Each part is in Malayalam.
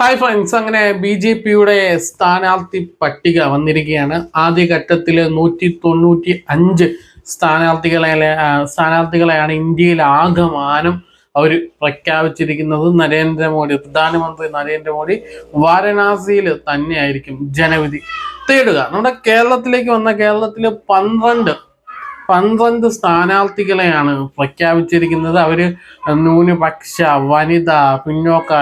ഹായ് ഫ്രണ്ട്സ് അങ്ങനെ ബി ജെ പിയുടെ സ്ഥാനാർത്ഥി പട്ടിക വന്നിരിക്കുകയാണ്. ആദ്യഘട്ടത്തിൽ നൂറ്റി തൊണ്ണൂറ്റി അഞ്ച് സ്ഥാനാർത്ഥികളെ സ്ഥാനാർത്ഥികളെയാണ് ഇന്ത്യയിൽ ആകമാനം അവർ പ്രഖ്യാപിച്ചിരിക്കുന്നത്. നരേന്ദ്രമോദി പ്രധാനമന്ത്രി നരേന്ദ്രമോദി വാരണാസിയിൽ തന്നെയായിരിക്കും ജനവിധി തേടുക. നമ്മുടെ കേരളത്തിലേക്ക് വന്ന കേരളത്തിൽ പന്ത്രണ്ട് പന്ത്രണ്ട് സ്ഥാനാർത്ഥികളെയാണ് പ്രഖ്യാപിച്ചിരിക്കുന്നത്. അവർ ന്യൂനപക്ഷ വനിത പിന്നോക്ക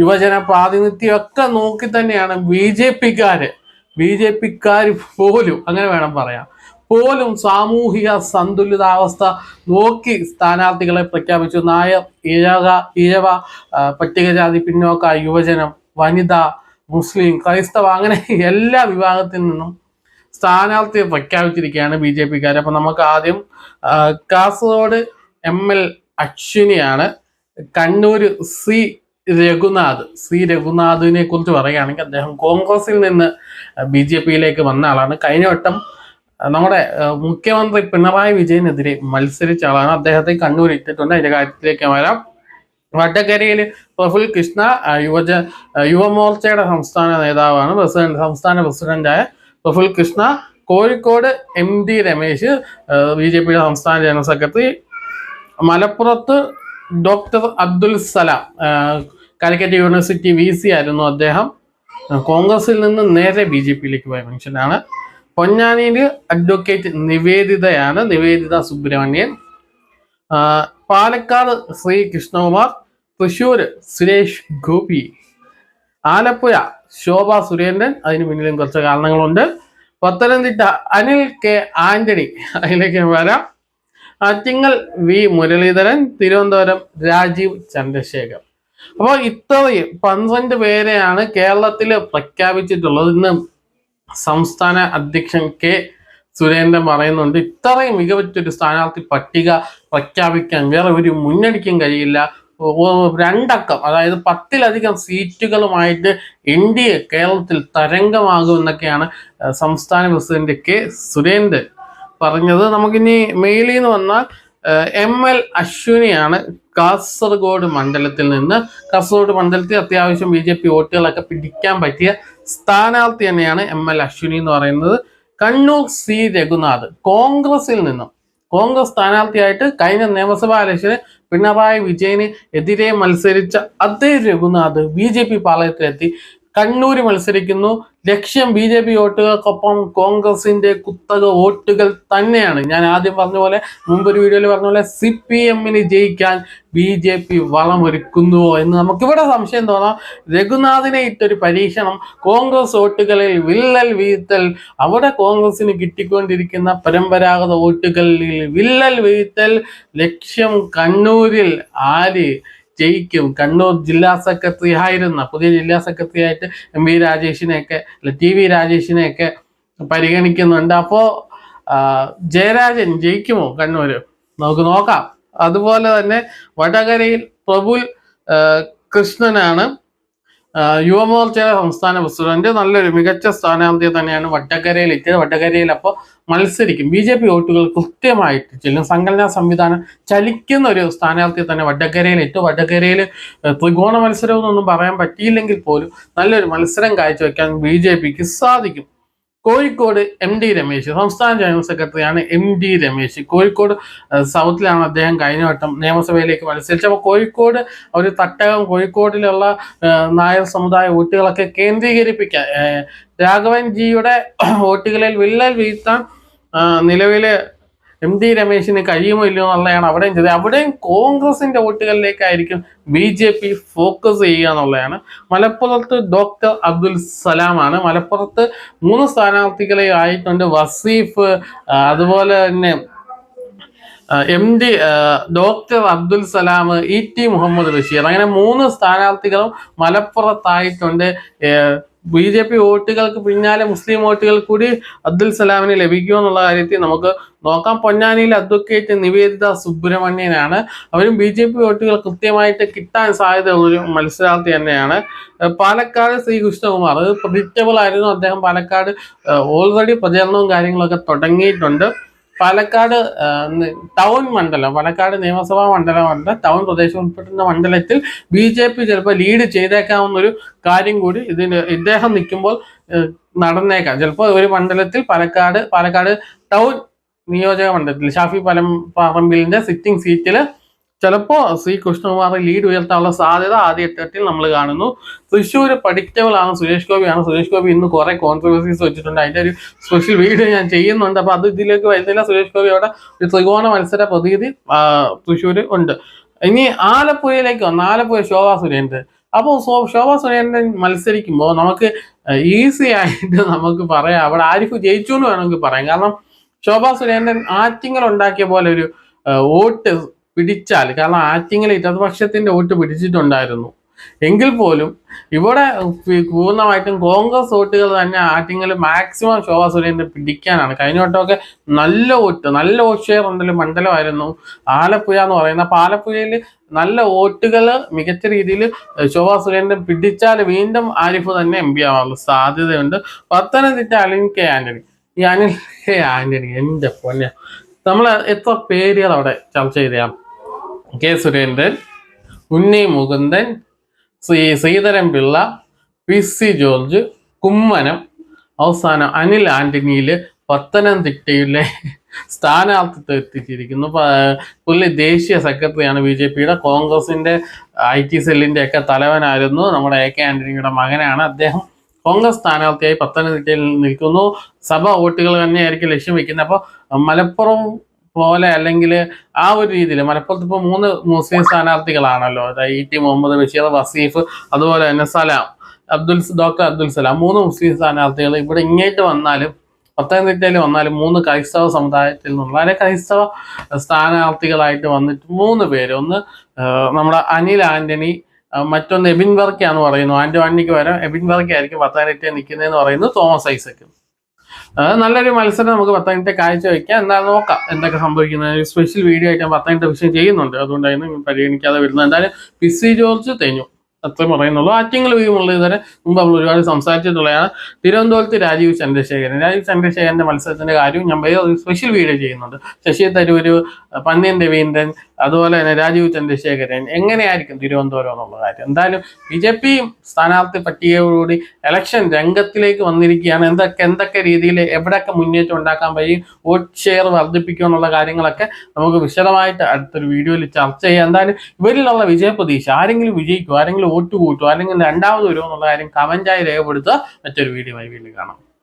യുവജന പ്രാതിനിധ്യം ഒക്കെ നോക്കി തന്നെയാണ് ബി ജെ പിക്കാര്. ബി ജെ പിക്കാർ പോലും അങ്ങനെ വേണം പറയാം പോലും സാമൂഹിക സന്തുലിതാവസ്ഥ നോക്കി സ്ഥാനാർത്ഥികളെ പ്രഖ്യാപിച്ചു. നായർ ഇഴക ഇഴവ പട്ടികജാതി പിന്നോക്ക യുവജനം വനിത മുസ്ലിം ക്രൈസ്തവ അങ്ങനെ എല്ലാ വിഭാഗത്തിൽ നിന്നും സ്ഥാനാർത്ഥിയെ പ്രഖ്യാപിച്ചിരിക്കുകയാണ് ബി ജെ പിക്കാർ അപ്പൊ നമുക്ക് ആദ്യം കാസർഗോഡ് എം എൽ അശ്വിനിയാണ്. കണ്ണൂർ സി രഘുനാഥ് സി രഘുനാഥിനെ കുറിച്ച് പറയുകയാണെങ്കിൽ അദ്ദേഹം കോൺഗ്രസിൽ നിന്ന് ബി ജെ പിയിലേക്ക് വന്ന ആളാണ്. കഴിഞ്ഞ വട്ടം നമ്മുടെ മുഖ്യമന്ത്രി പിണറായി വിജയനെതിരെ മത്സരിച്ച ആളാണ്. അദ്ദേഹത്തെ കണ്ണൂർ ഇട്ടിട്ടുണ്ട്. അതിന്റെ കാര്യത്തിലേക്ക് വരാം. വട്ടക്കരയിൽ പ്രഫുൽ കൃഷ്ണ യുവജ യുവമോർച്ചയുടെ സംസ്ഥാന നേതാവാണ്. പ്രസിഡന്റ് സംസ്ഥാന പ്രസിഡന്റായ Praful Krishna Kozhikode M D Ramesh B J പിയുടെ സംസ്ഥാന ജനറൽ സെക്രട്ടറി. മലപ്പുറത്ത് doctor Abdul Salam Calicut university V C ആയിരുന്നു അദ്ദേഹം. കോൺഗ്രസിൽ നിന്ന് നേരെ ബി ജെ പിയിലേക്ക് പോയ മനുഷ്യനാണ്. പൊന്നാനിയിൽ അഡ്വക്കേറ്റ് നിവേദിതയാണ് നിവേദിത സുബ്രഹ്മണ്യൻ. പാലക്കാട് ശ്രീ കൃഷ്ണകുമാർ തൃശ്ശൂർ സുരേഷ് ഗോപി. ആലപ്പുഴ ശോഭ സുരേന്ദ്രൻ അതിന് പിന്നിലും കുറച്ച് കാരണങ്ങളുണ്ട്. പത്തനംതിട്ട അനിൽ കെ ആന്റണി അതിലേക്ക് വരാം. ആറ്റിങ്ങൽ വി മുരളീധരൻ തിരുവനന്തപുരം രാജീവ് ചന്ദ്രശേഖർ. അപ്പോൾ ഇത്രയും പന്ത്രണ്ട് പേരെയാണ് കേരളത്തിൽ പ്രഖ്യാപിച്ചിട്ടുള്ളത്. ഇന്ന് സംസ്ഥാന അധ്യക്ഷൻ കെ സുരേന്ദ്രൻ പറയുന്നുണ്ട് ഇത്രയും മികവറ്റൊരു സ്ഥാനാർത്ഥി പട്ടിക പ്രഖ്യാപിക്കാൻ വേറെ ഒരു മുന്നണിക്കും കഴിയില്ല. രണ്ടക്കം. അതായത് പത്തിലധികം സീറ്റുകളുമായിട്ട് എ കേരളത്തിൽ തരംഗമാകുമെന്നൊക്കെയാണ് സംസ്ഥാന പ്രസിഡന്റ് കെ സുരേന്ദ്രൻ പറഞ്ഞത്. നമുക്കിനി മെയിലിൽ നിന്ന് വന്നാൽ എം എൽ അശ്വിനിയാണ് കാസർഗോഡ് മണ്ഡലത്തിൽ നിന്ന്. കാസർഗോഡ് മണ്ഡലത്തിൽ അത്യാവശ്യം ബി ജെ പി വോട്ടുകളൊക്കെ പിടിക്കാൻ പറ്റിയ സ്ഥാനാർത്ഥി തന്നെയാണ് എം എൽ അശ്വിനി എന്ന് പറയുന്നത്. കണ്ണൂർ സി രഘുനാഥ്. കോൺഗ്രസിൽ നിന്നും കോൺഗ്രസ് സ്ഥാനാർത്ഥിയായിട്ട് കഴിഞ്ഞ നിയമസഭാ ഇലക്ഷന് പിണറായി വിജയന് എതിരെ മത്സരിച്ച അതേ രഘുനാഥ് ബി ജെ പി പാളയത്തിലെത്തി. കണ്ണൂര് മത്സരിക്കുന്നു. ലക്ഷ്യം ബി ജെ പി വോട്ടുകൾക്കൊപ്പം കോൺഗ്രസിന്റെ കുത്തക വോട്ടുകൾ തന്നെയാണ്. ഞാൻ ആദ്യം പറഞ്ഞ പോലെ മുമ്പൊരു വീഡിയോയിൽ പറഞ്ഞ പോലെ സി പി എമ്മിന് ജയിക്കാൻ ബി ജെ പി വളമൊരുക്കുന്നുവോ എന്ന് നമുക്കിവിടെ സംശയം തോന്നാം. രഘുനാഥിനെ ഇട്ടൊരു പരീക്ഷണം. കോൺഗ്രസ് വോട്ടുകളിൽ വില്ലൽ വീഴ്ത്തൽ. അവിടെ കോൺഗ്രസിന് കിട്ടിക്കൊണ്ടിരിക്കുന്ന പരമ്പരാഗത വോട്ടുകളിൽ വില്ലൽ വീഴ്ത്തൽ. ലക്ഷ്യം കണ്ണൂരിൽ ആര് ജയിക്കും. കണ്ണൂർ ജില്ലാ സെക്രട്ടറി ആയിരുന്ന പുതിയ ജില്ലാ സെക്രട്ടറി ആയിട്ട് എം വി രാജേഷിനെയൊക്കെ ടി വി രാജേഷിനെയൊക്കെ പരിഗണിക്കുന്നുണ്ട്. അപ്പോൾ ജയരാജൻ ജയിക്കുമോ കണ്ണൂര്? നമുക്ക് നോക്കാം. അതുപോലെ തന്നെ വടകരയിൽ പ്രഭുൽ കൃഷ്ണനാണ്. യുവമോർച്ചയുടെ സംസ്ഥാന പ്രസിഡന്റ് നല്ലൊരു മികച്ച സ്ഥാനാർത്ഥിയെ തന്നെയാണ് വട്ടക്കരയിൽ എത്തിയത് വട്ടക്കരയിൽ അപ്പോൾ മത്സരിക്കും. ബി ജെ പി വോട്ടുകൾ കൃത്യമായിട്ട് ചെല്ലും. സംഘടനാ സംവിധാനം ചലിക്കുന്ന ഒരു സ്ഥാനാർത്ഥിയെ തന്നെ വട്ടക്കരയിൽ ഇട്ട് വട്ടക്കരയിൽ ത്രികോണ മത്സരം എന്നൊന്നും പറയാൻ പറ്റിയില്ലെങ്കിൽ പോലും നല്ലൊരു മത്സരം കാഴ്ചവെക്കാൻ ബി ജെ പിക്ക് സാധിക്കും. കോഴിക്കോട് എം ഡി രമേശ് സംസ്ഥാന ജനറൽ സെക്രട്ടറിയാണ് എം ഡി രമേശ്. കോഴിക്കോട് സൗത്തിലാണ് അദ്ദേഹം കഴിഞ്ഞ വട്ടം നിയമസഭയിലേക്ക് മത്സരിച്ചത്. അപ്പോൾ കോഴിക്കോട് ഒരു തട്ടകം കോഴിക്കോടിലുള്ള നായർ സമുദായ വോട്ടുകളൊക്കെ കേന്ദ്രീകരിപ്പിക്കാൻ രാഘവൻ ജിയുടെ വോട്ടുകളിൽ വിള്ളൽ വീഴ്ത്താൻ നിലവിൽ എം ടി രമേശിന് കഴിയുമോ ഇല്ലയോ എന്നുള്ളതാണ് അവിടെയും ചെയ്തത് അവിടെയും കോൺഗ്രസിന്റെ വോട്ടുകളിലേക്കായിരിക്കും ബി ജെ പി ഫോക്കസ് ചെയ്യുക എന്നുള്ളതാണ്. മലപ്പുറത്ത് ഡോക്ടർ അബ്ദുൽ സലാമാണ്. മലപ്പുറത്ത് മൂന്ന് സ്ഥാനാർത്ഥികളെ ആയിട്ടുണ്ട്. വസീഫ് അതുപോലെ തന്നെ M D doctor Abdul Salam E T Muhammad Basheer. അങ്ങനെ മൂന്ന് സ്ഥാനാർത്ഥികളും മലപ്പുറത്തായിട്ടുണ്ട്. ബി ജെ പി വോട്ടുകൾക്ക് പിന്നാലെ മുസ്ലിം വോട്ടുകൾ കൂടി അബ്ദുൽ സലാമിന് ലഭിക്കുമോ എന്നുള്ള കാര്യത്തിൽ നമുക്ക് നോക്കാം. പൊന്നാനിയിൽ അഡ്വക്കേറ്റ് നിവേദിത സുബ്രഹ്മണ്യനാണ്. അവരും ബി ജെ പി വോട്ടുകൾ കൃത്യമായിട്ട് കിട്ടാൻ സാധ്യതയുള്ള ഒരു മത്സരാർത്ഥി തന്നെയാണ്. പാലക്കാട് ശ്രീ കൃഷ്ണകുമാർ അത് പ്രഡിക്റ്റബിൾ ആയിരുന്നു. അദ്ദേഹം പാലക്കാട് ഓൾറെഡി പ്രചരണവും കാര്യങ്ങളൊക്കെ തുടങ്ങിയിട്ടുണ്ട്. പാലക്കാട് ടൗൺ മണ്ഡലം പാലക്കാട് നിയമസഭാ മണ്ഡലമല്ല ടൗൺ പ്രദേശം ഉൾപ്പെടുന്ന മണ്ഡലത്തിൽ ബി ജെ പി ചിലപ്പോൾ ലീഡ് ചെയ്തേക്കാവുന്ന ഒരു കാര്യം കൂടി ഇതിന് ഇദ്ദേഹം നിൽക്കുമ്പോൾ നടന്നേക്കാം. ചിലപ്പോൾ ഒരു മണ്ഡലത്തിൽ പാലക്കാട് പാലക്കാട് ടൗൺ നിയോജക മണ്ഡലത്തിൽ ഷാഫി പലം പറമ്പിലിന്റെ സിറ്റിംഗ് സീറ്റിൽ ചിലപ്പോൾ ശ്രീ കൃഷ്ണകുമാർ ലീഡ് ഉയർത്താനുള്ള സാധ്യത ആദ്യഘട്ടത്തിൽ നമ്മൾ കാണുന്നു. തൃശ്ശൂർ പഠിക്കബിൾ ആണ് സുരേഷ് ഗോപിയാണ്. സുരേഷ് ഗോപി ഇന്ന് കുറെ കോൺട്രവേഴ്സീസ് വെച്ചിട്ടുണ്ട്. അതിന്റെ ഒരു സ്പെഷ്യൽ വീഡിയോ ഞാൻ ചെയ്യുന്നുണ്ട്. അപ്പോൾ അത് ഇതിലേക്ക് വരുന്നില്ല. സുരേഷ് ഗോപി അവിടെ ഒരു ത്രികോണ മത്സര പ്രതീതി തൃശ്ശൂർ ഉണ്ട്. ഇനി ആലപ്പുഴയിലേക്ക് വന്നു. ആലപ്പുഴ ശോഭാ സുരേന്ദ്രൻ. അപ്പോൾ ശോഭാ സുരേന്ദ്രൻ മത്സരിക്കുമ്പോൾ നമുക്ക് ഈസി ആയിട്ട് നമുക്ക് പറയാം. അവിടെ ആരിഫ് ജയിച്ചു എന്ന് വേണമെങ്കിൽ പറയാം. കാരണം ശോഭാ സുരേന്ദ്രൻ ആറ്റിങ്ങൾ ഉണ്ടാക്കിയ പോലെ ഒരു വോട്ട് പിടിച്ചാൽ കാരണം ആറ്റിങ്ങൽ ഇടതുപക്ഷത്തിന്റെ വോട്ട് പിടിച്ചിട്ടുണ്ടായിരുന്നു. എങ്കിൽ പോലും ഇവിടെ പൂർണമായിട്ടും കോൺഗ്രസ് വോട്ടുകൾ തന്നെ ആറ്റിങ്ങൽ മാക്സിമം ശോഭാ സുരേന്ദ്രൻ പിടിക്കാനാണ്. കഴിഞ്ഞ വട്ടമൊക്കെ നല്ല വോട്ട് നല്ല വോട്ട് ഷെയർ ഉണ്ടല്ലോ മണ്ഡലമായിരുന്നു. ആലപ്പുഴ എന്ന് പറയുന്ന അപ്പൊ ആലപ്പുഴയിൽ നല്ല വോട്ടുകൾ മികച്ച രീതിയിൽ ശോഭാ സുരേന്ദ്രൻ പിടിച്ചാൽ വീണ്ടും ആരിഫ് തന്നെ എം പി ആവാനുള്ള സാധ്യതയുണ്ട്. പത്തനംതിട്ട അലിൻ കെ ആന്റണി. ഈ അനിൽ കെ ആന്റണി എന്റെ പൊന്നെ. നമ്മൾ എത്ര പേരുകൾ അവിടെ ചർച്ച ചെയ്തയാം? K Surendran Unni Mukundan Sree Sreedharan Pillai P C George Kummanam അവസാനം അനിൽ ആന്റണിയിൽ പത്തനംതിട്ടയിലെ സ്ഥാനാർത്ഥിത്വം എത്തിച്ചിരിക്കുന്നു. പുള്ളി ദേശീയ സെക്രട്ടറിയാണ് ബി ജെ പിയുടെ. കോൺഗ്രസിന്റെ ഐ ടി സെല്ലിന്റെ ഒക്കെ തലവനായിരുന്നു. നമ്മുടെ എ കെ ആന്റണിയുടെ മകനാണ് അദ്ദേഹം. കോൺഗ്രസ് സ്ഥാനാർത്ഥിയായി പത്തനംതിട്ടയിൽ നിൽക്കുന്നു. സഭ വോട്ടുകൾ തന്നെയായിരിക്കും ലക്ഷ്യം വയ്ക്കുന്നത്. അപ്പോൾ മലപ്പുറം പോലെ അല്ലെങ്കിൽ ആ ഒരു രീതിയിൽ മലപ്പുറത്ത് ഇപ്പോൾ മൂന്ന് മുസ്ലിം സ്ഥാനാർത്ഥികളാണല്ലോ. ഐ ടി മുഹമ്മദ് ബഷീർ വസീഫ് അതുപോലെ തന്നെ സലാം അബ്ദുൽ ഡോക്ടർ അബ്ദുൽ സലാം. മൂന്ന് മുസ്ലിം സ്ഥാനാർത്ഥികൾ ഇവിടെ ഇങ്ങോട്ട് വന്നാലും പത്തനംതിട്ടയിൽ വന്നാലും മൂന്ന് ക്രൈസ്തവ സമുദായത്തിൽ നിന്നുള്ള അല്ലെ ക്രൈസ്തവ സ്ഥാനാർത്ഥികളായിട്ട് വന്നിട്ട് മൂന്ന് പേര്. ഒന്ന് നമ്മുടെ അനിൽ ആന്റണി മറ്റൊന്ന് എബിൻ വർക്കിയാന്ന് പറയുന്നു. ആന്റോ ആന്റിക്ക് പകരം എബിൻ വർക്കി ആയിരിക്കും പത്തനംതിട്ടയിൽ നിൽക്കുന്നതെന്ന് പറയുന്നു തോമസ് ഐസക് അത് നല്ലൊരു മത്സരം നമുക്ക് പത്തനംതിട്ട കാഴ്ച വയ്ക്കാം എന്തായാലും നോക്കാം എന്തൊക്കെ സംഭവിക്കുന്നത്. സ്പെഷ്യൽ വീഡിയോ ആയിട്ട് പത്തനംതിട്ട വിഷയം ചെയ്യുന്നുണ്ട്. അതുകൊണ്ടായിരുന്നു പരിഗണിക്കാതെ വരുന്നത്. എന്തായാലും പി സി ജോർജ് തെഞ്ഞു. അത്രയും പറയുന്നുള്ളൂ. ആറ്റിങ്ങൾ മുരളീധരൻ മുമ്പ് നമ്മൾ ഒരുപാട് സംസാരിച്ചിട്ടുള്ളതാണ്. തിരുവനന്തപുരത്ത് രാജീവ് ചന്ദ്രശേഖരൻ. രാജീവ് ചന്ദ്രശേഖരന്റെ മത്സരത്തിന്റെ കാര്യവും ഞാൻ ഒരു സ്പെഷ്യൽ വീഡിയോ ചെയ്യുന്നുണ്ട്. ശശി തരൂർ പന്നിയൻ രവീന്ദ്രൻ അതുപോലെ തന്നെ രാജീവ് ചന്ദ്രശേഖരൻ എങ്ങനെയായിരിക്കും തിരുവനന്തപുരം എന്നുള്ള കാര്യം? എന്തായാലും ബി ജെ പി സ്ഥാനാർത്ഥി പട്ടികയോടുകൂടി ഇലക്ഷൻ രംഗത്തിലേക്ക് വന്നിരിക്കുകയാണ്. എന്തൊക്കെ എന്തൊക്കെ രീതിയിൽ എവിടെയൊക്കെ മുന്നേറ്റം ഉണ്ടാക്കാൻ കഴിയും വോട്ട് ഷെയർ വർദ്ധിപ്പിക്കുക എന്നുള്ള കാര്യങ്ങളൊക്കെ നമുക്ക് വിശദമായിട്ട് അടുത്തൊരു വീഡിയോയിൽ ചർച്ച ചെയ്യാം. എന്തായാലും ഇവരിലുള്ള വിജയപ്രതീക്ഷ ആരെങ്കിലും വിജയിക്കും ആരെങ്കിലും വോട്ട് കൂട്ടും അല്ലെങ്കിൽ രണ്ടാമത് വരുമോ എന്നുള്ള കാര്യം കമന്റായി രേഖപ്പെടുത്തുക. മറ്റൊരു വീഡിയോ വീണ്ടും കാണാം.